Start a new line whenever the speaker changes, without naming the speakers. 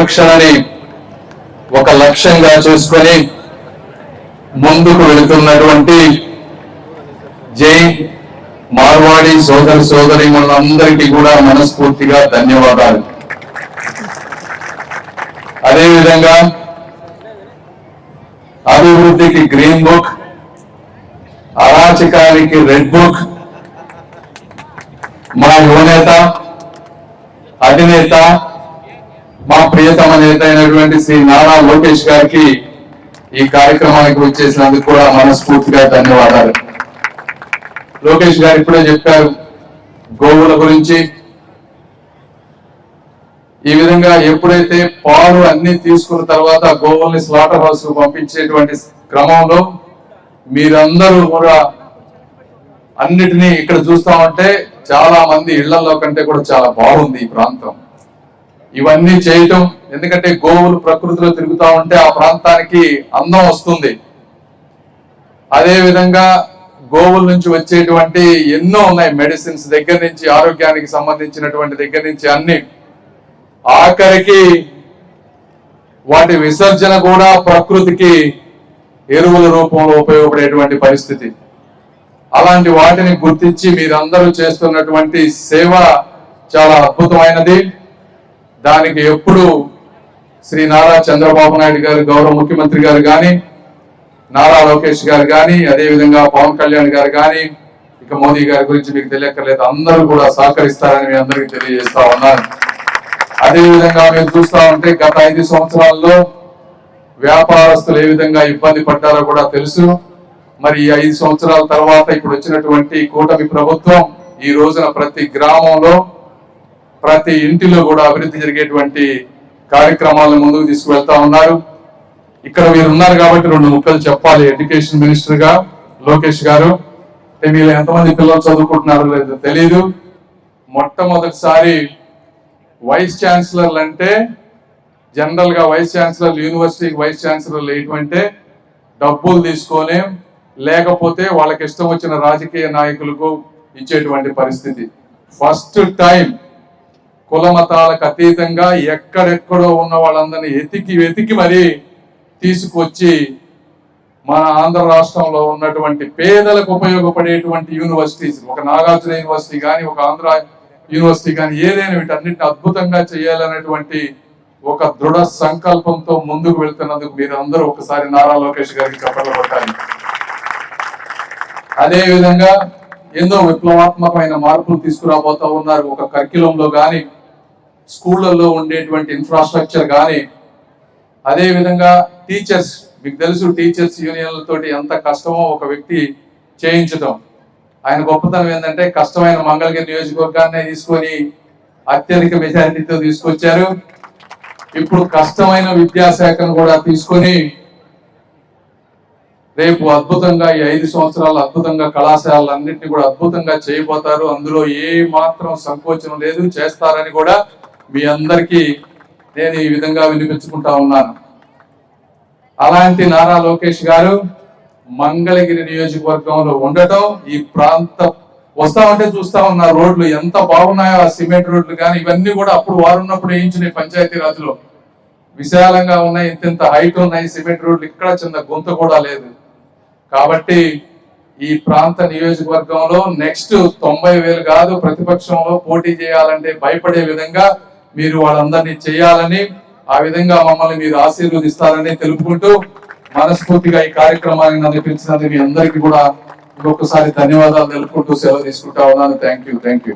పరిరక్షణని ఒక లక్ష్యంగా చేసుకొని ముందుకు వెళుతున్నటువంటి జై మార్వాడి సోదర సోదరి మనందరికీ కూడా మనస్ఫూర్తిగా ధన్యవాదాలు. అదేవిధంగా అభివృద్ధికి గ్రీన్ బుక్ అరాచకానికి రెడ్ బుక్ మా యువనేత అధినేత మా ప్రియతమ నేత అయినటువంటి శ్రీ నారా లోకేష్ గారికి ఈ కార్యక్రమానికి వచ్చేసినందుకు కూడా మనస్ఫూర్తిగా ధన్యవాదాలు. లోకేష్ గారు ఇప్పుడే చెప్పారు గోవుల గురించి. ఈ విధంగా ఎప్పుడైతే పాలు అన్ని తీసుకున్న తర్వాత గోవుల్ని స్లాటర్ హౌస్ పంపించేటువంటి క్రమంలో మీరందరూ కూడా అన్నిటినీ ఇక్కడ చూస్తామంటే చాలా మంది ఇళ్ళలో కంటే కూడా చాలా బాగుంది ఈ ప్రాంతం. ఇవన్నీ చేయటం ఎందుకంటే గోవులు ప్రకృతిలో తిరుగుతూ ఉంటే ఆ ప్రాంతానికి అందం వస్తుంది. అదే విధంగా గోవుల నుంచి వచ్చేటువంటి ఎన్నో ఉన్నాయి మెడిసిన్స్ దగ్గర నుంచి ఆరోగ్యానికి సంబంధించినటువంటి దగ్గర నుంచి అన్ని. ఆఖరికి వాటి విసర్జన కూడా ప్రకృతికి ఎరువుల రూపంలో ఉపయోగపడేటువంటి పరిస్థితి. అలాంటి వాటిని గుర్తించి మీరందరూ చేస్తున్నటువంటి సేవ చాలా అద్భుతమైనది. దానికి ఎప్పుడు శ్రీ నారా చంద్రబాబు నాయుడు గారు గౌరవ ముఖ్యమంత్రి గారు కానీ నారా లోకేష్ గారు కానీ అదేవిధంగా పవన్ కళ్యాణ్ గారు కానీ ఇక మోదీ గారి గురించి మీకు తెలియక్కర్లేదు. అందరూ కూడా సహకరిస్తారని మీ అందరికీ తెలియజేస్తా ఉన్నాను. అదేవిధంగా మేము చూస్తా ఉంటే గత ఐదు సంవత్సరాల్లో వ్యాపారస్తులు ఏ విధంగా ఇబ్బంది పడ్డారో కూడా తెలుసు. మరి ఐదు సంవత్సరాల తర్వాత ఇప్పుడు వచ్చినటువంటి కూటమి ప్రభుత్వం ఈ రోజున ప్రతి గ్రామంలో ప్రతి ఇంటిలో కూడా అభివృద్ధి జరిగేటువంటి కార్యక్రమాలను ముందుకు తీసుకువెళ్తా ఉన్నారు. ఇక్కడ మీరు ఉన్నారు కాబట్టి రెండు ముక్కలు చెప్పాలి. ఎడ్యుకేషన్ మినిస్టర్గా లోకేష్ గారు. అంటే మీరు ఎంతమంది పిల్లలు చదువుకుంటున్నారో లేదో తెలియదు మొట్టమొదటిసారి వైస్ ఛాన్సలర్లు అంటే జనరల్గా వైస్ ఛాన్సలర్ యూనివర్సిటీకి వైస్ ఛాన్సలర్లు ఏంటంటే డబ్బులు తీసుకొని లేకపోతే వాళ్ళకి ఇష్టం వచ్చిన రాజకీయ నాయకులకు ఇచ్చేటువంటి పరిస్థితి. ఫస్ట్ టైం కుల మతాలకు అతీతంగా ఎక్కడెక్కడో ఉన్న వాళ్ళందరినీ ఎతికి వెతికి మరీ తీసుకొచ్చి మన ఆంధ్ర రాష్ట్రంలో ఉన్నటువంటి పేదలకు ఉపయోగపడేటువంటి యూనివర్సిటీస్ ఒక నాగార్జున యూనివర్సిటీ కానీ ఒక ఆంధ్ర యూనివర్సిటీ కానీ ఏదైనా వీటన్నిటిని అద్భుతంగా చేయాలనేటువంటి ఒక దృఢ సంకల్పంతో ముందుకు వెళ్తున్నందుకు మీరు అందరూ ఒకసారి నారా లోకేష్ గారికి చెప్పలు కొట్టాలి. అదే విధంగా ఎన్నో విప్లవాత్మకమైన మార్పులు తీసుకురాబోతా ఉన్నారు. ఒక కర్కిలంలో కానీ స్కూళ్ళల్లో ఉండేటువంటి ఇన్ఫ్రాస్ట్రక్చర్ కానీ అదేవిధంగా టీచర్స్ మీకు తెలుసు టీచర్స్ యూనియన్లతోటి ఎంత కష్టమో ఒక వ్యక్తి చేయించడం ఆయన గొప్పతనం ఏంటంటే కష్టమైన మంగళగిరి నియోజకవర్గాన్ని తీసుకొని అత్యధిక మెజారిటీతో తీసుకొచ్చారు. ఇప్పుడు కష్టమైన విద్యాశాఖను కూడా తీసుకొని రేపు అద్భుతంగా ఈ ఐదు సంవత్సరాలు అద్భుతంగా కళాశాలన్నింటినీ కూడా అద్భుతంగా చేయబోతారు. అందులో ఏ మాత్రం సంకోచం లేదు చేస్తారని కూడా మీ అందరికీ నేను ఈ విధంగా వినిపించుకుంటా ఉన్నాను. అలాంటి నారా లోకేష్ గారు మంగళగిరి నియోజకవర్గంలో ఉండటం ఈ ప్రాంత వస్తామంటే చూస్తా ఉన్న రోడ్లు ఎంత బాగున్నాయో ఆ సిమెంట్ రోడ్లు కానీ ఇవన్నీ కూడా అప్పుడు వారు ఉన్నప్పుడు వేయించిన పంచాయతీ రాజులో విశాలంగా ఉన్నాయి ఇంత ఇంత హైట్ ఉన్నాయి సిమెంట్ రోడ్లు ఇక్కడ చిన్న గుంత కూడా లేదు. కాబట్టి ఈ ప్రాంత నియోజకవర్గంలో నెక్స్ట్ తొంభై వేలు కాదు ప్రతిపక్షంలో పోటీ చేయాలంటే భయపడే విధంగా మీరు వాళ్ళందరినీ చేయాలని ఆ విధంగా మమ్మల్ని మీరు ఆశీర్వదిస్తారని తెలుపుకుంటూ మనస్ఫూర్తిగా ఈ కార్యక్రమాన్ని నడిపించినందుకు మీ అందరికీ కూడా ఇంకొకసారి ధన్యవాదాలు తెలుపుకుంటూ సెలవు తీసుకుంటా ఉన్నాను. Thank you thank you